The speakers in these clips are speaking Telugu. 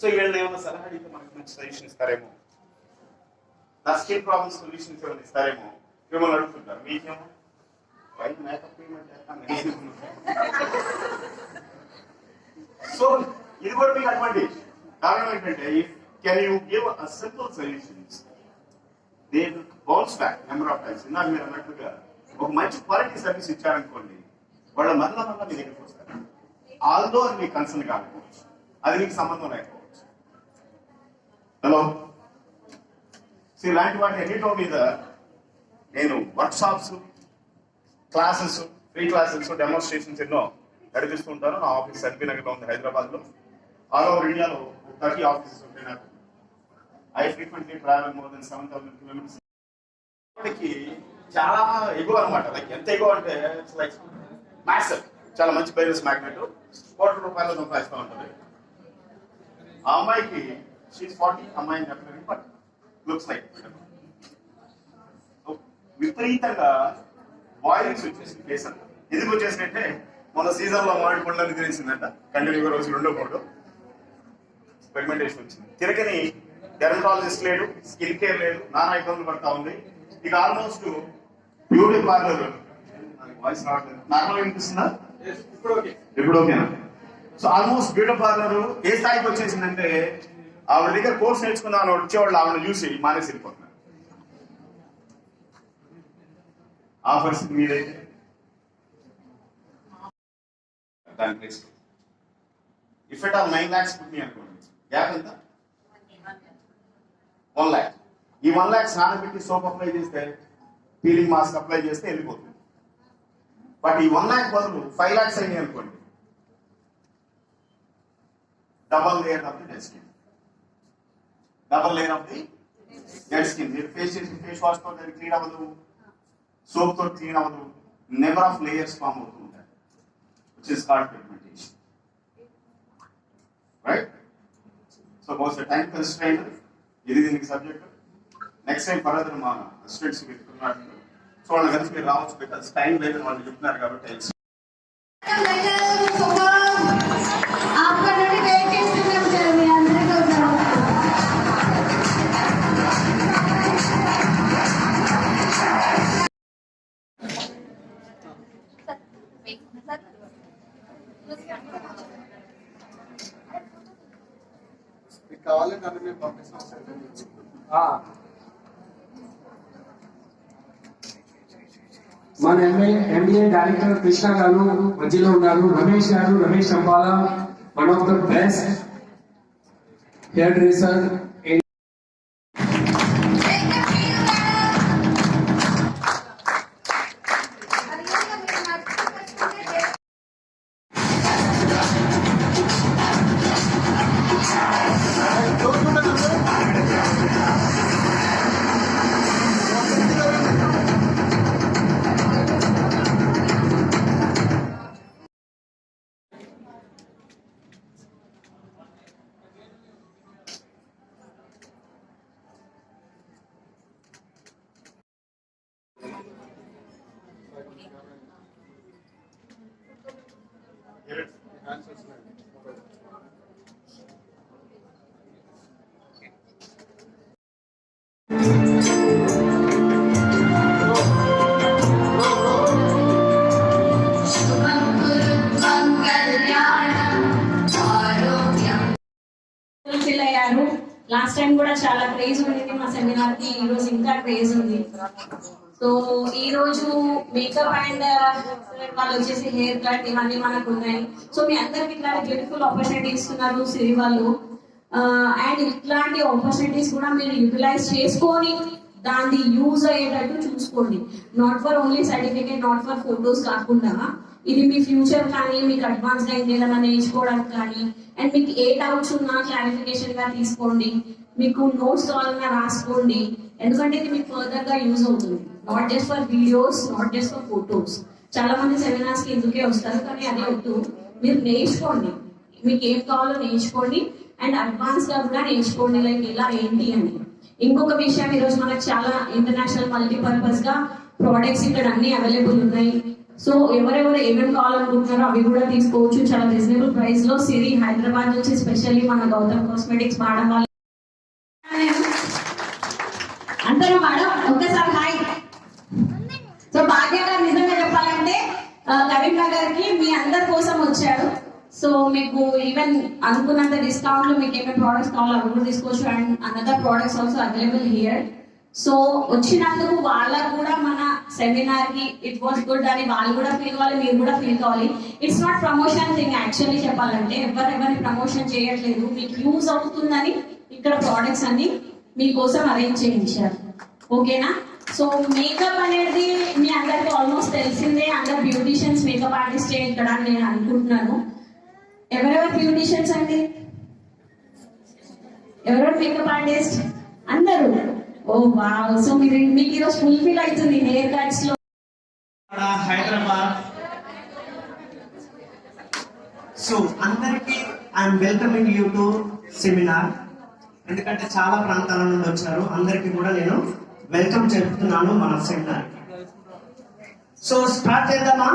సో వీళ్ళని ఏమైనా సలహా అడిగితే మనకి మంచి సజెషన్ ఇస్తారేమో? నా స్కిన్ ప్రాబ్లమ్స్ సొల్యూషన్స్ ఏమైనా ఇస్తారేమో? మిమ్మల్ని అడుగుతుంటారు. మీకేమో? వైట్ మేకప్ సో ఇది కూడా మీకు అడ్వాంటేజ్ కారణం ఏంటంటే can you give a simple solutions they bounce back number of times ఇందాక మీరు అన్నట్టుగా ఒక మంచి క్వాలిటీ సర్వీస్ ఇచ్చారనుకోండి వాళ్ళ మరల మరల మీ దగ్గరికి వస్తారు. ఆల్దో అది మీకు కన్సర్న్ కాకపోవచ్చు అది మీకు సంబంధం లేకపోవచ్చు. హలో సో ఇలాంటి వాటి ఎన్నిటో మీద నేను work shops classes free classes demonstrations ఎన్నో నడిపిస్తూ ఉంటాను నా ఆఫీస్ ఎల్బీ నగర్లో ఉంది హైదరాబాద్లో. ఆల్ ఓవర్ ఇండియాలో థర్టీ ఆఫీసెస్ ఉంటాయి నాకు. I frequently travel more than seven thousand kilometres చాలా ఎగువ అనమాట లైక్ ఎంత ఎగువ అంటే లైక్ మ్యాసర్ చాలా మంచి బైరస్ మ్యాగ్నెట్ కోట్ల రూపాయలు సంపాదిస్తూ ఉంటుంది. ఆ అమ్మాయికి షీస్ ఫార్టీ అమ్మాయిని చెప్పలేదు బట్ లుక్స్ లైక్ విపరీతంగా బాయిలింగ్స్ వచ్చేసింది ఫేస్ అంతా ఎందుకు వచ్చేసినట్టే మన సీజన్లో మామిడి పండ్లను తినేసిందంట. కంటిన్యూగా రోజు రెండో మూడు పెగ్మెంటేషన్ వచ్చింది. తిరగని డెర్మటాలజిస్ట్ లేడు స్కిన్ కేర్ లేదు నానా ఇబ్బందులు పడతా ఉంది. ఇక ఆల్మోస్ట్ బ్యూటీ పార్లర్ వాయిస్ రావట్లేదు. నార్మల్ వినిపిస్తుందా? ఇప్పుడు ఓకేనా సో ఆల్మోస్ట్ బ్యూటీ పార్లర్ ఏ స్థాయికి వచ్చేసిందంటే ఆవిడ దగ్గర కోర్స్ నేర్చుకున్న ఆవిడ వచ్చేవాళ్ళు ఆవిడ చూసి మానేసి వెళ్ళిపోతున్నారు. ఆ పరిస్థితి మీదైతే? దాని place if at all nine lakhs పుట్టినాయి అనుకోండి గ్యాప్ ఎంత? వన్ ల్యాక్ ఈ వన్ ల్యాక్ స్నానం పెట్టి సోప్ అప్లై చేస్తే పీలింగ్ మాస్క్ అప్లై చేస్తే వెళ్ళిపోతుంది. బట్ ఈ వన్ ల్యాక్ బదులు ఫైవ్ ల్యాక్స్ అయినాయి అనుకోండి. Double layer of the dead skin double layer of the dead skin మీరు ఫేస్ చేసి ఫేస్ వాష్తో క్లీన్ అవ్వదు. సోప్తో క్లీన్ అవ్వదు నెంబర్ ఆఫ్ లేయర్స్ ఫామ్ అవుతూ ఉంటాయి which is called pigmentation right so బహుశా టైం కన్స్ట్రైన్ ఇది దీనికి సబ్జెక్ట్ నెక్స్ట్ టైం ఫర్దర్ మా స్టూడెంట్స్ పెట్టుకున్నారు సో వాళ్ళని కలిసి మీరు రావచ్చు బికాస్ టైం లేదని వాళ్ళు చెప్తున్నారు కాబట్టి మన ఎంఏ ఎంబీఏ డైరెక్టర్ కృష్ణ గారు మధ్యలో ఉన్నారు Ramesh garu Ramesh Champala one of the best hair dresser last time కూడా చాలా క్రేజ్ ఉండింది మా సెమినార్కి ఈ రోజు ఇంకా క్రేజ్ ఉంది. సో ఈ రోజు మేకప్ అండ్ uh, వాళ్ళు వచ్చేసి హెయిర్ కట్ ఇవన్నీ మనకు ఉన్నాయి. సో మీ అందరికి ఇట్లాంటి బ్యూటిఫుల్ ఆపర్చునిటీ ఇస్తున్నారు సిరి వాళ్ళు. అండ్ ఇట్లాంటి ఆపర్చునిటీస్ కూడా మీరు యూటిలైజ్ చేసుకొని దాన్ని యూజ్ అయ్యేటట్టు చూసుకోండి. Not for only certificate not for photos కాకుండా ఇది మీ ఫ్యూచర్ కానీ మీకు అడ్వాన్స్గా ఇంకేదైనా నేర్చుకోవడానికి కానీ అండ్ మీకు ఏ డౌట్స్ ఉన్నా క్లారిఫికేషన్గా తీసుకోండి. మీకు నోట్స్ కావాలన్నా రాసుకోండి. ఎందుకంటే ఇది మీకు ఫర్దర్గా యూజ్ అవుతుంది. Not just for videos not just for photos చాలా మంది సెమినార్స్కి ఎందుకే వస్తారు? కానీ అది వద్దు. మీరు నేర్చుకోండి. మీకు ఏం కావాలో నేర్చుకోండి. అండ్ అడ్వాన్స్గా కూడా నేర్చుకోండి. లైక్ ఇలా ఏంటి అని. ఇంకొక విషయం ఈరోజు మనకు చాలా ఇంటర్నేషనల్ మల్టీపర్పస్గా ప్రోడక్ట్స్ ఇక్కడ అన్ని అవైలబుల్ ఉన్నాయి. సో ఎవరెవరు ఏమేమి కావాలనుకుంటున్నారో అవి కూడా తీసుకోవచ్చు. చాలా రీజనబుల్ ప్రైస్లో సిరి హైదరాబాద్ నుంచి స్పెషల్లీ మన గౌతమ్ కాస్మెటిక్స్ వాడడం వల్ల అందరూ మేడం ఒక్కసారి హాయ్ సో భాగ్య గారు నిజంగా చెప్పాలంటే ఆ, కరీంనగర్ మీ అందరి కోసం వచ్చారు సో మీకు ఈవెన్ అనుకున్నంత డిస్కౌంట్లో మీకు ఏమేమి ప్రోడక్ట్స్ కావాలో అవి కూడా తీసుకోవచ్చు. And another products also available here so వచ్చినందుకు వాళ్ళకు కూడా మన సెమినార్కి ఇట్ వాస్ గుడ్ అని వాళ్ళు కూడా ఫీల్ కావాలి మీరు కూడా ఫీల్ కావాలి. It's not promotion thing actually చెప్పాలంటే ఎవరెవరిని ప్రమోషన్ చేయట్లేదు మీకు యూజ్ అవుతుందని ఇక్కడ ప్రోడక్ట్స్ అన్ని మీకోసం అరేంజ్ చేయించారు. ఓకేనా సో మేకప్ అనేది మీ అందరికి ఆల్మోస్ట్ తెలిసిందే. అందరు బ్యూటీషియన్స్ మేకప్ ఆర్టిస్టే ఇక్కడ అని నేను అనుకుంటున్నాను. ఎవరెవరు బ్యూటీషియన్స్ అండి? ఎవరెవరు మేకప్ ఆర్టిస్ట్ అందరూ. ఓ వావ్. సో మీరు మీకు ఈరోజు ఫుల్ఫిల్ అవుతుంది హెయిర్ కట్స్లో. హైదరాబాద్. సో అందరికీ I'm welcoming you to seminar ఎందుకంటే చాలా ప్రాంతాల నుండి వచ్చారు అందరికీ కూడా నేను వెల్కమ్ చెప్తున్నాను మన సెంటర్ సో స్టార్ట్ చేద్దామా?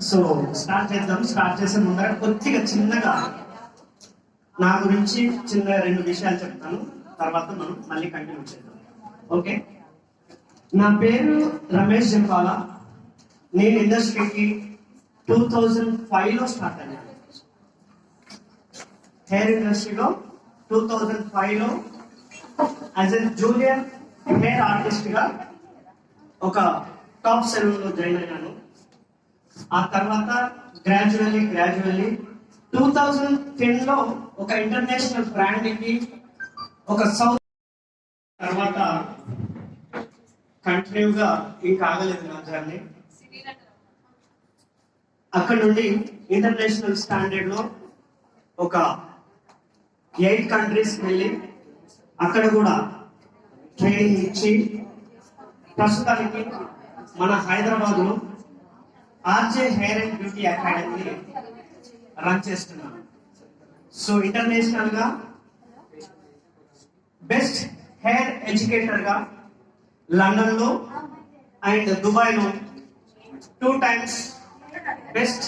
సో స్టార్ట్ చేద్దాం. స్టార్ట్ చేసే ముందర కొద్దిగా చిన్నగా నా గురించి చిన్న రెండు విషయాలు చెప్తాను. తర్వాత మనం మళ్ళీ కంటిన్యూ చేద్దాం. ఓకే నా పేరు రమేష్ జంపాల. నేను ఇండస్ట్రీకి టూ థౌజండ్ ఫైవ్లో స్టార్ట్ అయ్యాను. హెయిర్ ఇండస్ట్రీలో టూ థౌజండ్ ఫైవ్లో యాజ్ ఎ జూనియర్ హెయిర్ ఆర్టిస్ట్గా ఒక టాప్ సెలూన్లో జాయిన్ అయ్యాను ఆ తర్వాత గ్రాడ్యువల్లీ గ్రాడ్యువల్లీ టూ థౌజండ్ టెన్లో ఒక ఇంటర్నేషనల్ బ్రాండ్కి ఒక సౌత్ తర్వాత కంటిన్యూగా ఇంకా ఆగలేదు నా జర్నీ అక్కడ నుండి ఇంటర్నేషనల్ స్టాండర్డ్లో ఒక ఎయిట్ కంట్రీస్ వెళ్ళి అక్కడ కూడా ట్రైనింగ్ ఇచ్చి ప్రస్తుతానికి మన హైదరాబాద్లో RJ hair and beauty academy run చేస్తున్నాను సో ఇంటర్నేషనల్గా బెస్ట్ హెయిర్ ఎడ్యుకేటర్గా లండన్లో అండ్ దుబాయ్లో టూ టైమ్స్ బెస్ట్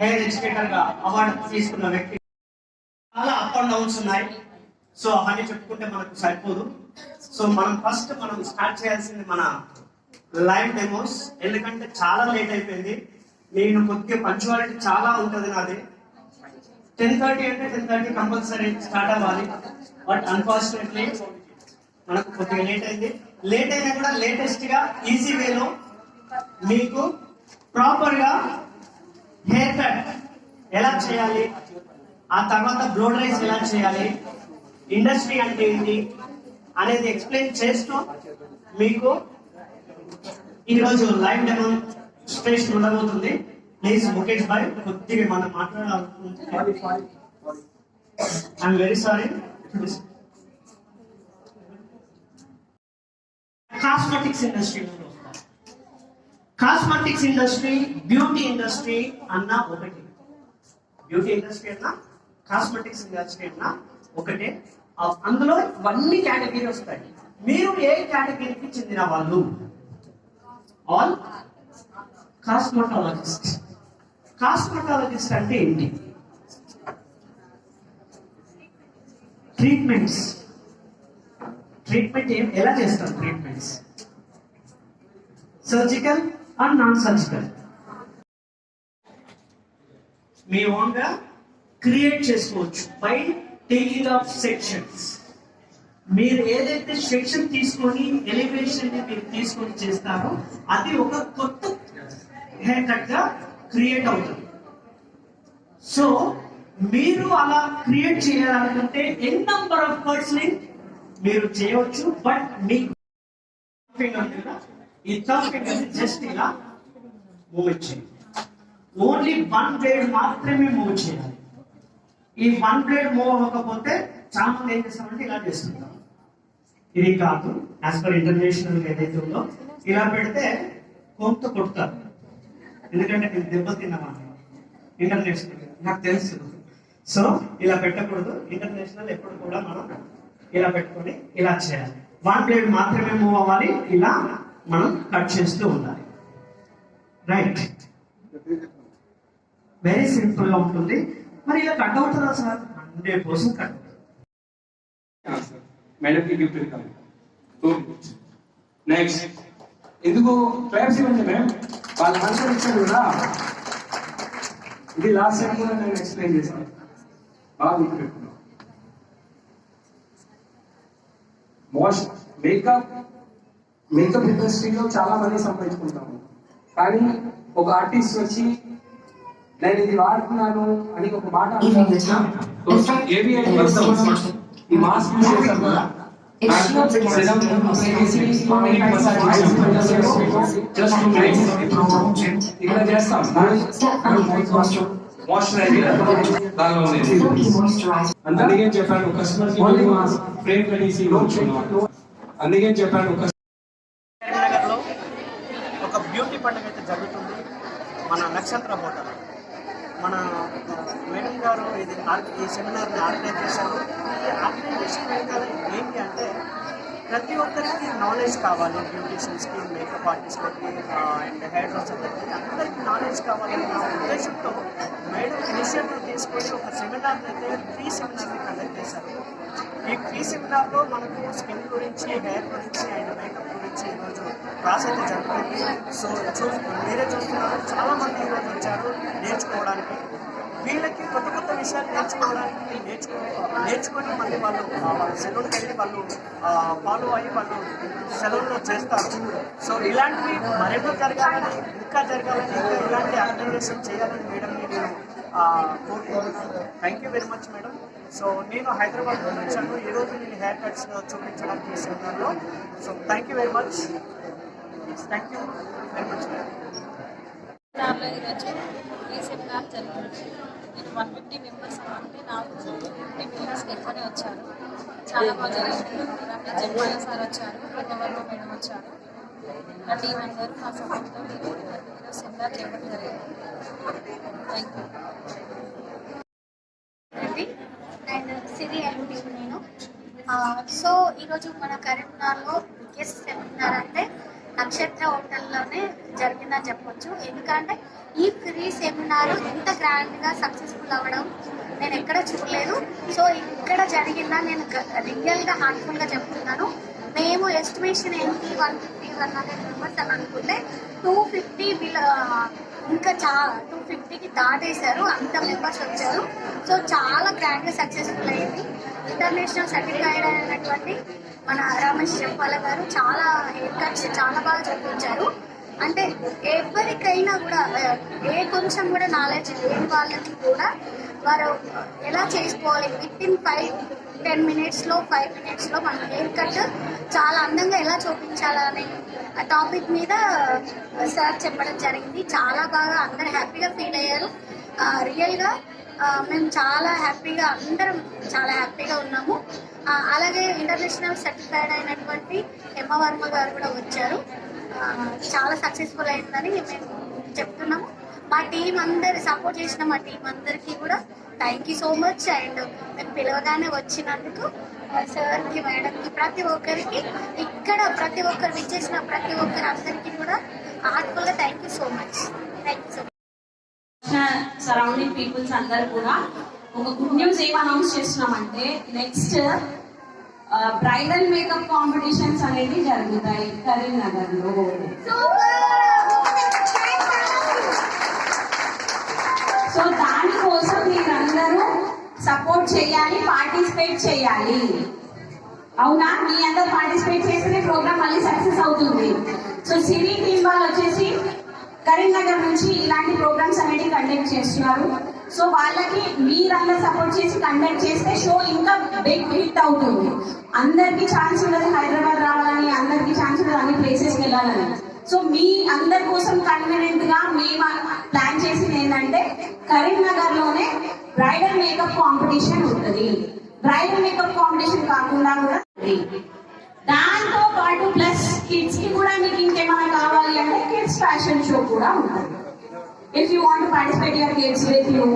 హెయిర్ ఎడ్యుకేటర్గా అవార్డు తీసుకున్న వ్యక్తి. చాలా అప్ అండ్ డౌన్స్ ఉన్నాయి. సో అవన్నీ చెప్పుకుంటే మనకు సరిపోదు. సో మనం ఫస్ట్ మనం స్టార్ట్ చేయాల్సింది మన లైవ్ డెమోస్ ఎందుకంటే చాలా లేట్ అయిపోయింది. నేను కొద్దిగా పంచువాలిటీ చాలా ఉంటుంది నాది. టెన్ థర్టీ అంటే టెన్ థర్టీ కంపల్సరీ స్టార్ట్ అవ్వాలి. బట్ అన్ఫార్చునేట్లీ మనకు కొద్దిగా లేట్ అయింది. లేట్ అయినా కూడా లేటెస్ట్గా ఈజీ వేలో మీకు ప్రాపర్గా హెయిర్ కట్ ఎలా చేయాలి? ఆ తర్వాత బ్లోడరైజ్ ఎలా చేయాలి? ఇండస్ట్రీ అంటే ఏంటి అనేది ఎక్స్ప్లెయిన్ చేస్తూ మీకు ఈరోజు లైవ్ డెమోన్స్ట్రేషన్ ఉండబోతుంది. ప్లీజ్ ముఖేష్ భాయ్ కొద్దిగా మనం మాట్లాడాలనుకుంటున్నాం I'm very sorry cosmetics industry cosmetics industry beauty industry అన్న ఒకటి. బ్యూటీ ఇండస్ట్రీ అన్న కాస్మెటిక్స్ ఇండస్ట్రీ అన్న ఒకటే. అందులో ఇవన్నీ కేటగిరీ వస్తాయి. మీరు ఏ కేటగిరీకి చెందిన వాళ్ళు? ఆల్ కాస్మెటాలజిస్ట్ కాస్మెటాలజిస్ట్ అంటే ఏంటి? ట్రీట్మెంట్స్ ట్రీట్మెంట్ ఏం ఎలా చేస్తారు treatments surgical and non surgical మీ ఓన్గా క్రియేట్ చేసుకోవచ్చు. బై టేకింగ్ ఆఫ్ సెక్షన్స్ మీరు ఏదైతే సెక్షన్ తీసుకొని ఎలివేషన్ని మీరు తీసుకొని చేస్తారో అది ఒక కొత్త హెయిర్ కట్గా క్రియేట్ అవుతుంది. సో మీరు అలా క్రియేట్ చేయాలనుకుంటే ఎన్ నంబర్ ఆఫ్ కట్స్ని మీరు చేయవచ్చు బట్ మీకు ఈ థర్డ్ ఫింగర్ జస్ట్ ఇలా మూవ్ చేయండి. ఓన్లీ వన్ బ్లేడ్ మాత్రమే మూవ్ చేయాలి. ఈ వన్ బ్లేడ్ మూవ్ అవ్వకపోతే చాలా మంది ఏం చేస్తామంటే ఇలా చేస్తుంటాం. ఇది కాదు యాజ్ పర్ ఇంటర్నేషనల్ ఏదైతే ఉందో ఇలా పెడితే కోపంతో కొడతారు ఎందుకంటే నేను దెబ్బతిన్నామా ఇంటర్నేషనల్ నాకు తెలుసు. సో ఇలా పెట్టకూడదు. ఇంటర్నేషనల్ ఎప్పుడు కూడా మనం ఇలా పెట్టుకొని ఇలా చేయాలి. వన్ ప్లేట్ మాత్రమే మూవ్ అవ్వాలి. ఇలా మనం కట్ చేస్తూ ఉండాలి. రైట్ వెరీ సింపుల్గా ఉంటుంది. మరి ఇలా కట్ అవుతుందా sir hundred percent cut madam కి గిఫ్ట్ ఇద్దాం. నెక్స్ట్ ఎందుకు? క్లాప్స్ ఇవ్వండి మేడం. వాళ్ళు ఆన్సర్ ఇచ్చారు కదా. ఇది లాస్ట్ టైం కూడా నేను ఎక్స్ప్లెయిన్ చేశాను. బాగా గుర్తుపెట్టుకున్నాం మోస్ట్ మేకప్ మేకప్ ఇండస్ట్రీలో చాలా మంది సంపాదించుకుంటాము కానీ ఒక ఆర్టిస్ట్ వచ్చి నేను ఇది వాడుతున్నాను అని ఒక మాట ఈ మాస్క్ ఇక్కడ చేస్తాం అందుకే చెప్పాను? కస్టమర్కి ఫ్రేమ్ కనీసి అందుకే చెప్పాను? ఒక బ్యూటీ పండుగ అయితే జరుగుతుంది. మన నక్షత్ర హోటల్. మన మేడం గారు ఇది ఆర్- ఈ సెమినార్ని ఆర్గనైజ్ చేశారు. ఈ ఆర్గనైజేషన్ ఏంటి అంటే ప్రతి ఒక్కరికి నాలెడ్జ్ కావాలి. బ్యూటీషియన్స్కి మేకప్ ఆర్టిస్ట్లకి అండ్ హెయిర్ డ్రెస్సర్లకి అందరికీ నాలెడ్జ్ కావాలనే ఉద్దేశంతో మేడం ఇనిషియేటివ్ తీసుకొని ఒక సెమినార్ అయితే ఫ్రీ సెమినార్ని కండక్ట్ చేశారు. ఈ ఫ్రీ సెమినార్లో మనకు స్కిన్ గురించి హెయిర్ గురించి అండ్ మేకప్ గురించి ఈరోజు క్లాస్ అయితే జరుగుతుంది సో చూ మీరే చూస్తున్నారు చాలామంది ఈరోజు వచ్చారు నేర్చుకోవడానికి. వీళ్ళకి కొత్త కొత్త విషయాలు నేర్చుకోవడానికి నేర్చుకో నేర్చుకొని మళ్ళీ వాళ్ళు వాళ్ళ సెలవుకి వెళ్ళి వాళ్ళు ఫాలో అయ్యి వాళ్ళు సెలవుల్లో చేస్తారు. సో ఇలాంటివి మరెన్నో జరగాలని ఇంకా జరగాలని ఇంకా ఇలాంటి ఆర్గనైజేషన్ చేయాలని మేడం నేను కోరుకుంటున్నాను. Thank you very much madam. So నేను హైదరాబాద్ నుంచి వచ్చాను ఈరోజు నేను హెయిర్ కట్స్ చూపించడానికి సెమినార్లో so thank you very much thank you very much madam సెమినార్లో ఈరోజు ఈ సెమినార్ జరిగింది నేను వన్ ఫిఫ్టీ మెంబర్స్ అంటే నాకు ఫిఫ్టీ మెంబర్స్ ఎక్కువనే వచ్చారు. చాలా బాగా జరిగింది. రమేష్ జన్మాల సార్ వచ్చారు ప్రతివర్మ మేడం వచ్చారు. నా టీం అందరూ మా సపోర్ట్తో ఈరోజు సెమినార్ చేయడం జరిగింది. థ్యాంక్ యూ అండి అండ్ సిరి నేను సో ఈరోజు మన కరీంనగర్లో బిగ్గెస్ట్ సెమినార్ అంటే నక్షత్ర హోటల్లోనే జరిగిందని చెప్పొచ్చు. ఎందుకంటే ఈ ఫ్రీ సెమినార్ ఇంత గ్రాండ్గా సక్సెస్ఫుల్ అవ్వడం నేను ఎక్కడ చూడలేదు. సో ఇక్కడ జరిగిందని నేను రియల్గా హార్ట్ఫుల్గా చెప్తున్నాను. మేము ఎస్టిమేషన్ ఏంటి? One fifty one hundred members అని అనుకుంటే టూ ఫిఫ్టీ ఇంకా చాలా టూ ఫిఫ్టీకి దాటేశారు. అంత మెంబర్స్ వచ్చారు. సో చాలా గ్రాండ్గా సక్సెస్ఫుల్ అయింది. ఇంటర్నేషనల్ సర్టిఫైడ్ అయినటువంటి మన రమేష్ చెప్పాల గారు చాలా హెయిర్ కట్స్ చాలా బాగా చూపించారు అంటే ఎవరికైనా కూడా ఏ కొంచెం కూడా నాలెడ్జ్ లేని వాళ్ళకి కూడా వారు ఎలా చేసుకోవాలి విత్ ఇన్ ఫైవ్ టెన్ మినిట్స్లో ఫైవ్ మినిట్స్లో మన హెయిర్ కట్ చాలా అందంగా ఎలా చూపించాలని ఆ టాపిక్ మీద సార్ చెప్పడం జరిగింది. చాలా బాగా అందరు హ్యాపీగా ఫీల్ అయ్యారు. రియల్గా మేము చాలా హ్యాపీగా అందరం చాలా హ్యాపీగా ఉన్నాము. అలాగే ఇంటర్నేషనల్ సర్టిఫైడ్ అయినటువంటి హేమ వర్మ గారు కూడా వచ్చారు. చాలా సక్సెస్ఫుల్ అయిందని మేము చెప్తున్నాము. మా టీం అందరి సపోర్ట్ చేసిన మా టీం అందరికీ కూడా thank you so much and మేము పిలవగానే వచ్చినందుకు సార్కి మేడంకి ప్రతి ఒక్కరికి ఇక్కడ ప్రతి ఒక్కరు విచ్చేసిన ప్రతి ఒక్కరు అందరికీ కూడా హార్ట్ఫుల్గా thank you so much thank you so much surrounding peoples అందరు కూడా ఒక గుడ్ న్యూస్ ఏం అనౌన్స్ చేస్తున్నామంటే నెక్స్ట్ బ్రైడల్ మేకప్ కాంపిటీషన్స్ అనేవి జరుగుతాయి కరీంనగర్ సపోర్ట్ చేయాలి పార్టిసిపేట్ చేయాలి. అవునా? మీ అందరు పార్టిసిపేట్ చేస్తేనే ప్రోగ్రామ్ మళ్ళీ సక్సెస్ అవుతుంది. సో సినీ టీమ్ వాళ్ళు వచ్చేసి కరీంనగర్ నుంచి ఇలాంటి ప్రోగ్రామ్స్ అనేవి కండక్ట్ చేస్తున్నారు. సో వాళ్ళకి మీరందరూ సపోర్ట్ చేసి కండక్ట్ చేస్తే షో ఇంకా బిగ్ హిట్ అవుతుంది. అందరికీ ఛాన్స్ ఉండదు హైదరాబాద్ రావాలని అందరికీ ఛాన్స్ ఉండదు అన్ని ప్లేసెస్కి వెళ్ళాలని. సో మీ అందరి కోసం కన్వీనియంట్గా మేము ప్లాన్ చేసింది ఏంటంటే కరీంనగర్లోనే బ్రైడల్ మేకప్ కాంపిటీషన్ ఉంటుంది బ్రైడల్ మేకప్ కాంపిటీషన్ కాకుండా కూడా ఉంది. దాంతో పాటు ప్లస్ కిడ్స్కి కూడా మీకు ఇంకేమైనా కావాలి అంటే కిడ్స్ ఫ్యాషన్ షో కూడా ఉంటుంది if you want participate your kids with you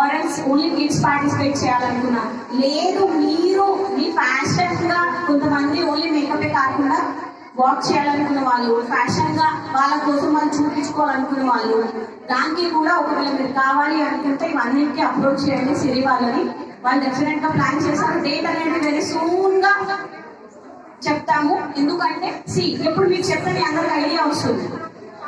or else only kids participate చేయాలనుకున్నా లేదు మీరు మీ ఫ్యాషన్గా కొంతమంది ఓన్లీ మేకప్ కాకుండా వాక్ చేయాలనుకున్న వాళ్ళు ఫ్యాషన్గా వాళ్ళ కోసం వాళ్ళు చూపించుకోవాలనుకున్న వాళ్ళు దానికి కూడా ఒకవేళ మీరు కావాలి అనుకుంటే ఇవన్నిటికీ అప్రోచ్ చేయండి సిరి వాళ్ళని. వాళ్ళు డెఫినెట్గా ప్లాన్ చేస్తారు. డేట్ అనేది వెరీ సూన్గా చెప్తాము. ఎందుకంటే సి ఇప్పుడు మీకు చెప్పండి అందరికి ఐడియా వస్తుంది.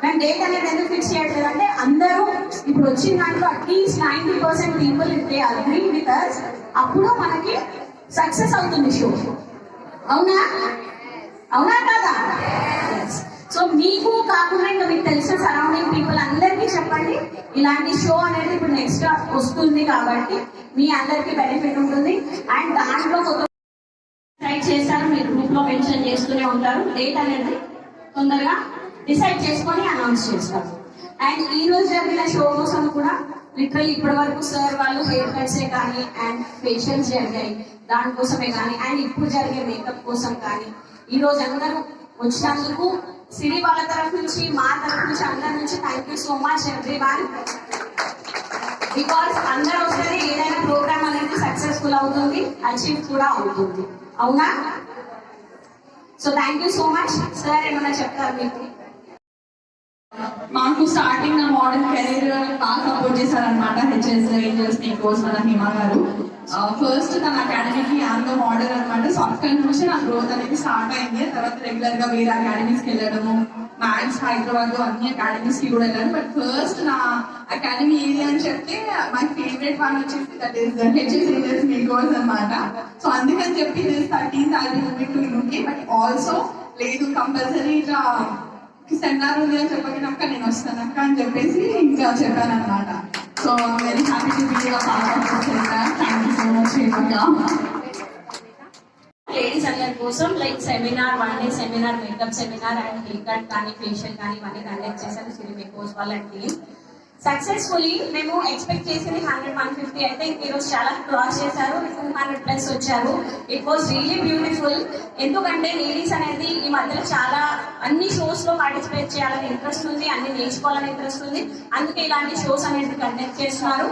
మేము డేట్ అనేది ఎందుకు ఫిక్స్ చేయట్లేదు అంటే అందరూ ఇప్పుడు వచ్చిన దాంట్లో at least ninety percent people if they agree with us అప్పుడు మనకి సక్సెస్ అవుతుంది షో అవునా? అవునా కాదా? సో మీకు కాకుండా ఇంకా మీకు తెలిసిన సరౌండింగ్ పీపుల్ అందరికీ చెప్పండి. ఇలాంటి షో అనేది ఇప్పుడు నెక్స్ట్ వస్తుంది కాబట్టి మీ అందరికీ బెనిఫిట్ ఉంటుంది. అండ్ దాంట్లో కొత్త డిసైడ్ చేస్తారు మీరు గ్రూప్లో మెన్షన్ చేస్తూనే ఉంటారు. డేట్ అనేది తొందరగా డిసైడ్ చేసుకొని అనౌన్స్ చేస్తారు. అండ్ ఈ రోజు జరిగిన షో కోసం కూడా లిటరల్ ఇప్పటి వరకు సార్ వాళ్ళు హెయిర్ కట్సే కానీ అండ్ ఫేషియల్స్ జరిగాయి. దానికోసమే కానీ అండ్ ఇప్పుడు జరిగే మేకప్ కోసం కానీ. ఈ రోజు అందరూ వచ్చినందుకు సిరి వాళ్ళ తరఫు నుంచి మా తరఫు నుంచి అందరి నుంచి thank you so much everyone because అందరూ వస్తేనే ఏదైనా ప్రోగ్రామ్ అనేది సక్సెస్ఫుల్ అవుతుంది అచీవ్ కూడా అవుతుంది. అవునా? So thank you so much sir ఏమన్నా చెప్తారు మీకు? మాకు స్టార్టింగ్ నా మోడల్ కెరీర్ బాగా సపోర్ట్ చేశారనమాట హెచ్ఎస్ ఏంజల్స్ మీకోస్ మన హిమ గారు. ఫస్ట్ తన అకాడమీకి ఆంధ్ర మోడల్ అనమాట సాఫ్ట్వేర్ నుంచి నా గ్రోత్ అనేది స్టార్ట్ అయింది. తర్వాత రెగ్యులర్గా వేరే అకాడమీస్కి వెళ్ళడము మ్యాథ్స్ హైదరాబాద్ అన్ని అకాడమీస్కి కూడా వెళ్ళాను. బట్ ఫస్ట్ నా అకాడమీ ఏది అని చెప్తే మై ఫేవరెట్ వన్ వచ్చేసి దట్ ఈస్ హెచ్ఎస్ ఏంజల్స్ మీకోస్ అనమాట సో అందుకని చెప్పి thirteen thirteenth I moving UK but also లేదు కంపల్సరీ ఇట్లా సెమినార్ ఉంది అని చెప్పకినాక నేను వస్తాను అక్క అని చెప్పేసి ఇంకా చెప్పాను అనమాట so very happy to be part of this thank you so much Renuka ladies అందరి కోసం like seminar one day seminar makeup seminar and hair cut కానీ ఫేషియల్ కానీ ఇవన్నీ కండక్ట్ చేశారు సిరి మేకోస్ వాళ్ళ టీమ్ సక్సెస్ఫుల్లీ మేము ఎక్స్పెక్ట్ చేసింది హండ్రెడ్ వన్ ఫిఫ్టీ అయితే ఇంక ఈరోజు చాలా క్రాస్ చేశారు. టూ హండ్రెడ్ ప్లస్ వచ్చారు. ఇట్ వాస్ రియలీ బ్యూటిఫుల్ ఎందుకంటే లేడీస్ అనేది ఈ మధ్యలో చాలా అన్ని షోస్లో పార్టిసిపేట్ చేయాలని ఇంట్రెస్ట్ ఉంది. అన్ని నేర్చుకోవాలని ఇంట్రెస్ట్ ఉంది. అందుకే ఇలాంటి షోస్ అనేది కండక్ట్ చేస్తున్నారు.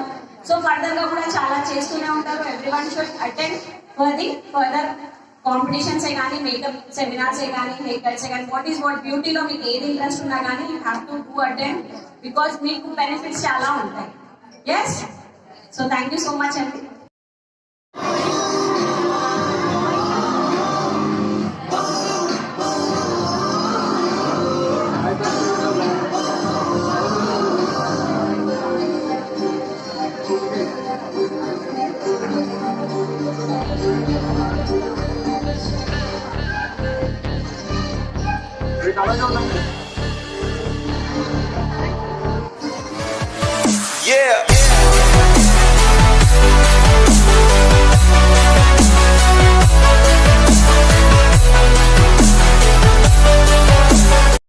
సో ఫర్దర్గా కూడా చాలా చేస్తూనే ఉంటారు. Everyone should attend for the further competitions ఏ కానీ మేకప్ సెమినార్స్ ఏ కానీ హెయిర్ కట్స్ ఏ కానీ వాట్ ఈస్ వాట్ బ్యూటీలో మీకు ఏది ఇంట్రెస్ట్ ఉన్నా కానీ you have to do attend because మీకు బెనిఫిట్స్ చాలా ఉంటాయి yes so thank you so much అండి